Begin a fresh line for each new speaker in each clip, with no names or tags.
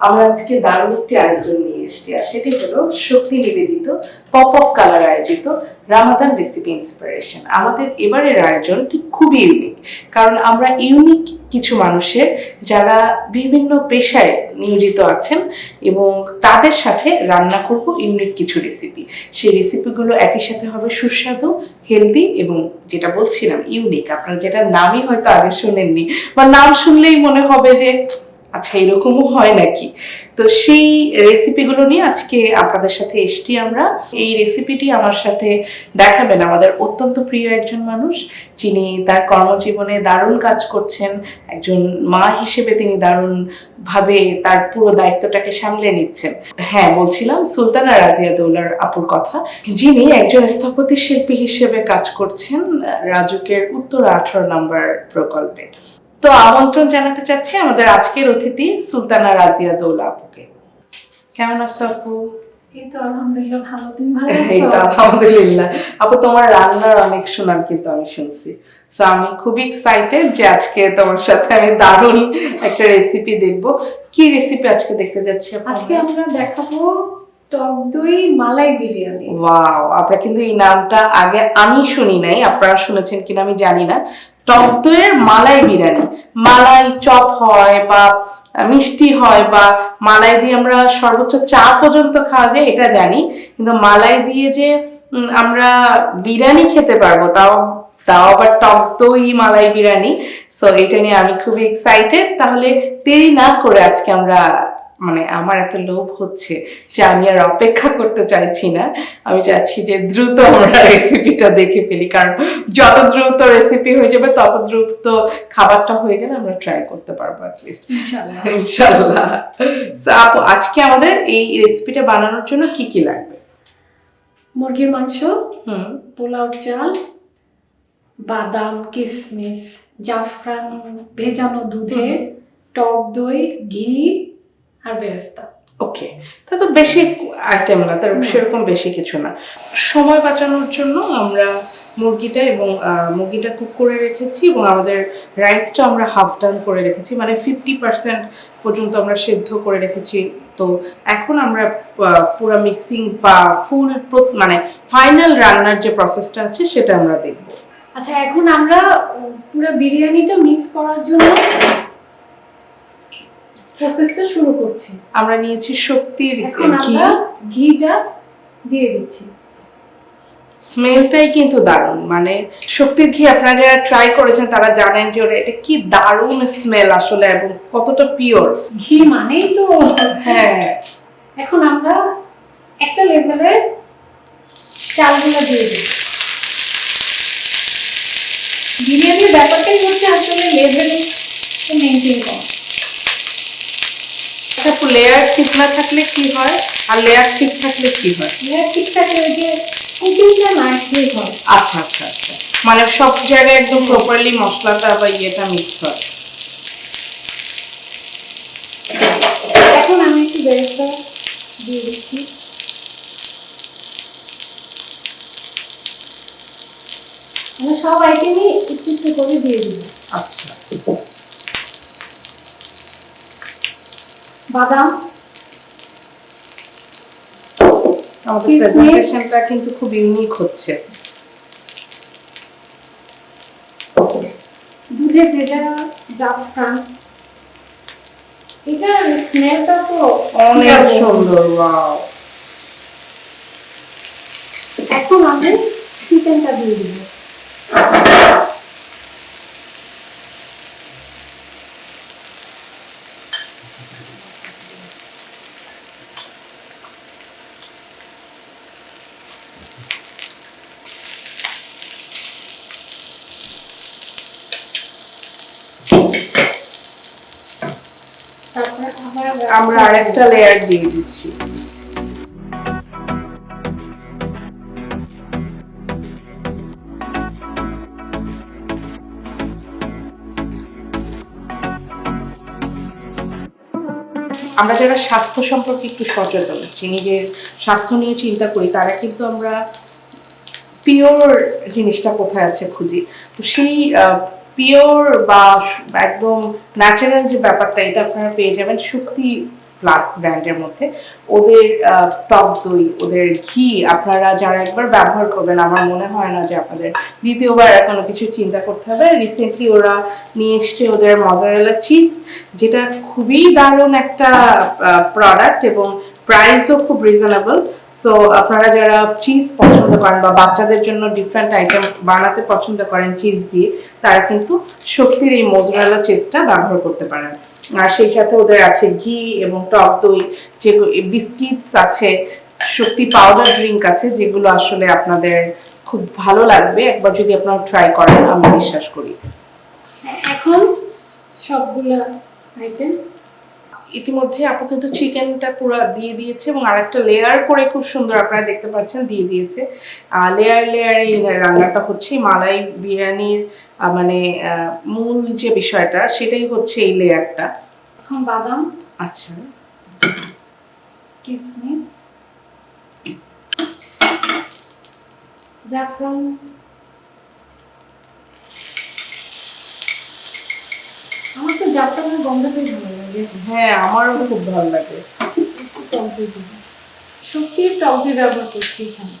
আমরা আজকে দারুণ একটি আয়োজন নিয়ে এসেছি, আর সেটি হলো শক্তি নিবেদিত পপ অফ কালার আয়োজিত রামাদান রেসিপি ইন্সপিরেশন আমাদের এবারের আয়োজনটি খুবই ইউনিক কারণ আমরা ইউনিক কিছু মানুষের যারা বিভিন্ন পেশায় নিয়োজিত আছেন এবং তাদের সাথে রান্না করব ইউনিক কিছু রেসিপি সেই রেসিপিগুলো একই সাথে হবে সুস্বাদু হেলদি এবং যেটা বলছিলাম ইউনিক আপনারা যেটা নামই হয়তো আগে শোনেননি, বা নাম শুনলেই মনে হবে যে আচ্ছা এরকমও হয় নাকি? তো সেই রেসিপিগুলো নিয়ে আজকে আপনাদের সাথে এসছি আমরা। এই রেসিপিটি আমার সাথে দেখাবেন। আমাদের অত্যন্ত প্রিয় একজন মানুষ, যিনি তার কর্মজীবনে দারুণ কাজ করছেন। একজন মা হিসেবে তিনি দারুণ ভাবে তার পুরো দায়িত্বটাকে সামলে নিচ্ছেন। হ্যাঁ বলছিলাম সুলতানা রাজিয়া দৌলার আপুর কথা। যিনি একজন স্থপতি শিল্পী হিসেবে কাজ করছেন রাজুকের উত্তর আঠারো নম্বর প্রকল্পে। তো আমন্ত্রণ জানাতে চাচ্ছি আমাদের আজকের অতিথি সুলতানা রাজিয়া দৌলা আপুকে কেমন আছো আপু?
আলহামদুলিল্লাহ
তোমার রান্নার অনেক সুনাম কিন্তু আমি শুনছি। সো আমি খুবই এক্সাইটেড যে আজকে তোমার সাথে আমি দারুণ একটা রেসিপি দেখব। কি রেসিপি আজকে দেখতে যাচ্ছি
আজকে আমরা? দেখাবো টক দই মালাই বিরিয়ানি।
ওয়াও আপনারা কিন্তু এই নামটা আগে আমি শুনি নাই আপনারা শুনেছেন কিনা আমি জানি না। টক দইয়ের মালাই বিরিয়ানি। মালাই চপ হয় বা মিষ্টি হয় বা মালাই দিয়ে আমরা সর্বোচ্চ চা পর্যন্ত খাওয়া যায়, এটা জানি। কিন্তু মালাই দিয়ে যে আমরা বিরিয়ানি খেতে পারব, তাও তাও আবার টক দই মালাই বিরিয়ানি। সো এটা নিয়ে আমি খুবই এক্সাইটেড তাহলে দেরি না করে আজকে আমরা মানে আমার এত লোভ হচ্ছে যে আমি আর অপেক্ষা করতে চাইছি না। আমি চাচ্ছি যে দ্রুত আমরা রেসিপিটা দেখে ফেলি। কারণ যত দ্রুত রেসিপি হয়ে যাবে তত দ্রুত খাবারটা হয়ে গেলে আমরা ট্রাই করতে পারব অ্যাটলিস্ট ইনশাল্লাহ আপু আজকে আমাদের এই রেসিপিটা বানানোর জন্য কি কি লাগবে?
মুরগির মাংস
হুম।
পোলাও চাল বাদাম কিশমিশ জাফরান ভেজানো দুধে টক দই ঘি আর বেরেস্তা।
ওকে তা তো বেশি আইটেম না তার সেরকম বেশি কিছু না। সময় বাঁচানোর জন্য আমরা মুরগিটা এবং মুরগিটা কুক করে রেখেছি এবং আমাদের রাইসটা আমরা হাফ ডান করে রেখেছি মানে ফিফটি পার্সেন্ট পর্যন্ত আমরা সেদ্ধ করে রেখেছি। তো এখন আমরা পুরো মিক্সিং বা ফুল মানে ফাইনাল রান্নার যে প্রসেসটা আছে সেটা আমরা দেখব।
আচ্ছা এখন আমরা পুরো বিরিয়ানিটা মিক্স করার জন্য প্রসেসটা শুরু করছি।
আমরা নিয়েছি শক্তির ঘি।
ঘিটা দিয়ে দিচ্ছি।
স্মেলটাই কিন্তু দারুণ। মানে শক্তির ঘি আপনারা যারা ট্রাই করেছেন তারা জানেন যে ওটা এটা কি দারুণ স্মেল আসলে এবং কতটা পিওর
ঘি মানেই তো
হ্যাঁ।
এখন আমরা একটা লেভেলের চালগুলো দিয়ে দিই বিরিয়ানির ব্যাপারটাই হচ্ছে আসলে লেভেল মেনটেন করা।
আচ্ছা লেয়ার ঠিক না থাকলে কি হয়? আর লেয়ার ঠিক থাকলে কি হয়?
লেয়ার ঠিক থাকলে ওই যে কুকিংটা নাইসলি হয়।
আচ্ছা আচ্ছা আচ্ছা। মানে সব জায়গায় একদম প্রপারলি মশলাটা বা ইয়েটা মিক্স হয়।
এখন আমি একটু বেরেস্তা দিয়ে দিচ্ছি। আমরা সব আইটেমই একটু একটু করে দিয়ে দিব।
আচ্ছা।
বাদাম।
আমাদের প্রেজেন্টেশনটা কিন্তু খুব ইউনিক হচ্ছে।
দুধে ভেজা জাফরান। স্মেলটা তো
অনেক সুন্দর ওয়াও।
এখন আমি চিকেনটা দিয়ে দিব।
আমরা আরেকটা লেয়ার দিয়ে দিচ্ছি। আমরা যারা স্বাস্থ্য সম্পর্কে একটু সচেতন নিজের স্বাস্থ্য নিয়ে চিন্তা করি, তারা কিন্তু আমরা পিওর জিনিসটা কোথায় আছে খুঁজি। তো সেই পিওর বা একদম ন্যাচারাল যে ব্যাপারটা, এটা আপনারা পেয়ে যাবেন শক্তি প্লাস ব্র্যান্ডের মধ্যে। ওদের টক দই, ওদের ঘি, আপনারা যারা একবার ব্যবহার করবেন, আমার মনে হয় না যে আপনাদের দ্বিতীয়বার কোনো কিছু চিন্তা করতে হবে। রিসেন্টলি ওরা নিয়ে এসছে ওদের মজারেলা চিজ যেটা খুবই দারুণ একটা প্রোডাক্ট এবং প্রাইসও খুব রিজনেবল সো আপনারা যারা চিজ পছন্দ করেন বা বাচ্চাদের জন্য ডিফারেন্ট আইটেম বানাতে পছন্দ করেন চিজ দিয়ে, তারা কিন্তু শক্তির এই মোজরেলা চিজটা ব্যবহার করতে পারেন। আর সেই সাথে ওদের আছে ঘি এবং টক দই, যে বিস্কিটস আছে, শক্তি পাউডার ড্রিঙ্ক আছে, যেগুলো আসলে আপনাদের খুব ভালো লাগবে। একবার যদি আপনারা ট্রাই করেন, আমি বিশ্বাস করি।
এখন সবগুলা আইটেম
ইতিমধ্যে আপু কিন্তু চিকেনটা পুরো দিয়ে দিয়েছে এবং আরেকটা লেয়ার করে খুব সুন্দর আপনারা দেখতে পাচ্ছেন দিয়ে দিয়েছে। লেয়ার লেয়ার এই রান্নাটা হচ্ছে মালাই বিরিয়ানির মানে মূল যে বিষয়টা সেটাই হচ্ছে এই লেয়ারটা
এখন বাদাম
আচ্ছা।
কিসমিস জাফরান। আমার তো জাফরানের গন্ধটাই ভালো
হ্যাঁ আমারও খুব ভালো লাগে।
দই ব্যবহার করছি এখানে।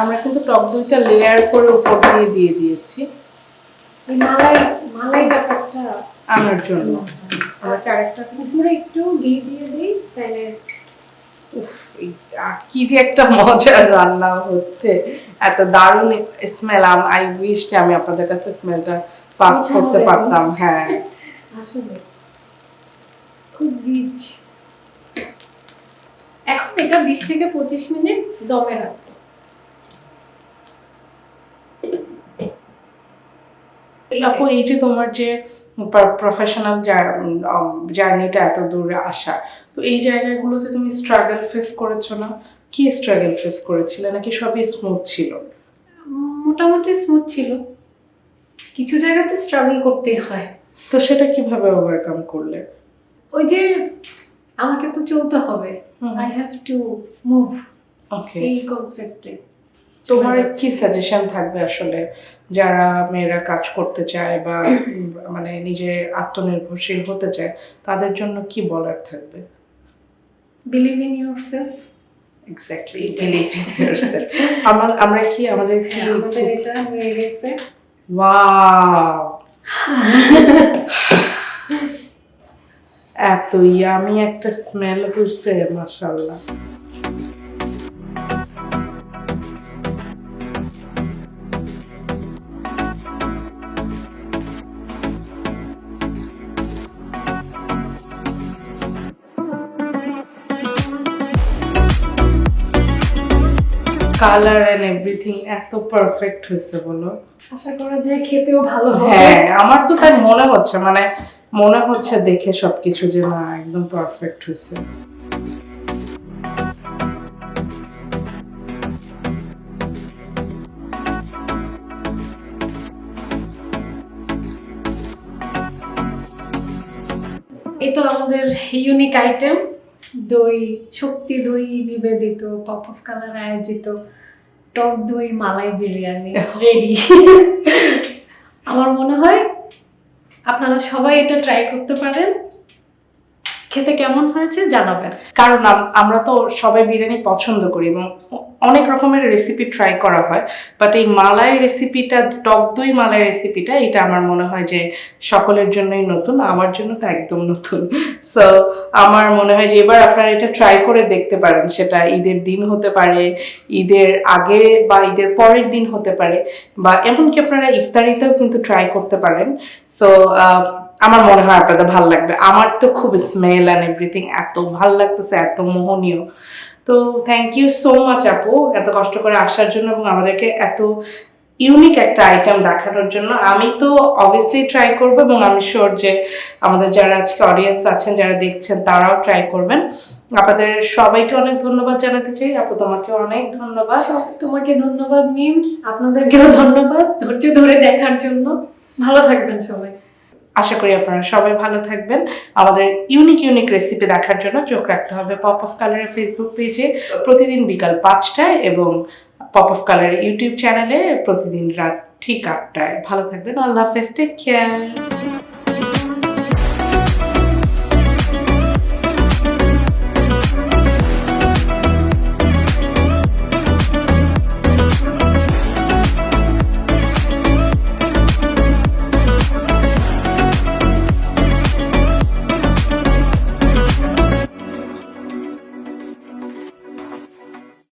আমরা কিন্তু টক দইটা লেয়ার করে উপর দিয়ে দিয়ে দিয়েছি।
এই
আনার জন্য। আমরা কি আরেকটা
উপরে একটু ঘি দিয়ে দিই তাহলে
উফ কি যে একটা মজার রান্না হচ্ছে। এত দারুণ স্মেল আই উইশ আমি আপনাদের কাছে স্মেলটা পাস করতে পারতাম হ্যাঁ।
আসলে খুব রিচ এখন এটা বিশ থেকে পঁচিশ মিনিট দমে রাখব।
আপু এই যে তোমার যে প্রফেশনাল জার্নিটা এত দূরে আসা তো এই জায়গাগুলোতে তুমি স্ট্রাগল ফেস করেছ না? কি স্ট্রাগল ফেস করেছিলে? নাকি সবই স্মুথ ছিল?
মোটামুটি স্মুথ ছিল। কিছু জায়গাতে স্ট্রাগল করতে হয়।
তো সেটা কীভাবে ওভারকাম করলে?
ওই যে আমাকে তো চলতে হবে। I have to move
okay
এই কনসেপ্টে
তোমার কি সাজেশন থাকবে আসলে? যারা মেয়েরা কাজ করতে চায় বা মানে নিজে আত্মনির্ভরশীল হতে চায় তাদের জন্য কি বলার থাকবে?
Believe in yourself
exactly believe in yourself আমরা আমরা কি আমাদের কি
আমাদের এটা হয়ে গেছে।
ওয়াও এত ইয়ামি একটা স্মেল হচ্ছে মাশাআল্লাহ। কালার এন্ড এভরিথিং এত পারফেক্ট হয়েছে বলো।
আশা করা যায় খেতেও ভালো হবে।
হ্যাঁ আমার তো তাই মনে হচ্ছে মানে মনে হচ্ছে দেখে সবকিছু যে না একদম পারফেক্ট হয়েছে।
এই তো আমাদের ইউনিক আইটেম দই শক্তি দই নিবেদিত পপ অফ কালার আয়োজিত টক দই মালাই বিরিয়ানি রেডি আমার মনে হয় আপনারা সবাই এটা ট্রাই করতে পারেন। খেতে কেমন হয়েছে জানাবেন।
কারণ আমরা তো সবাই বিরিয়ানি পছন্দ করি এবং অনেক রকমের রেসিপি ট্রাই করা হয়। বাট এই মালাই রেসিপিটা টক দই মালাই রেসিপিটা এটা আমার মনে হয় যে সকলের জন্যই নতুন, আমার জন্য তো একদম নতুন। সো আমার মনে হয় যে এবার আপনারা এটা ট্রাই করে দেখতে পারেন, সেটা ঈদের দিন হতে পারে, ঈদের আগে বা ঈদের পরের দিন হতে পারে, বা এমনকি আপনারা ইফতারিতেও কিন্তু ট্রাই করতে পারেন। সো আমার মনে হয় আপনাদের ভালো লাগবে। আমার তো খুব স্মেল অ্যান্ড এভরিথিং এত ভালো লাগতেছে, এত মোহনীয়। তো থ্যাংক ইউ সো মাচ আপু, এত কষ্ট করে আসার জন্য এবং আমাদেরকে এত ইউনিক একটা আইটেম দেখানোর জন্য। আমি তো অবভিয়াসলি ট্রাই করব এবং আমি শিওর যে আমাদের যারা আজকে অডিয়েন্স আছেন, যারা দেখছেন, তারাও ট্রাই করবেন। আপনাদের সবাইকে অনেক ধন্যবাদ জানাতে চাই। আপু তোমাকে অনেক ধন্যবাদ।
তোমাকে ধন্যবাদ, মিম। আপনাদেরকেও ধন্যবাদ ধৈর্য ধরে দেখার জন্য। ভালো থাকবেন সবাই।
আশা করি আপনারা সবাই ভালো থাকবেন। আমাদের ইউনিক ইউনিক রেসিপি দেখার জন্য চোখ রাখতে হবে পপ অফ কালারের ফেসবুক পেজে প্রতিদিন বিকাল পাঁচটায় এবং পপ অফ কালারের ইউটিউব চ্যানেলে প্রতিদিন রাত ঠিক আটটায়। ভালো থাকবেন। আল্লাহ হাফেজ। Take care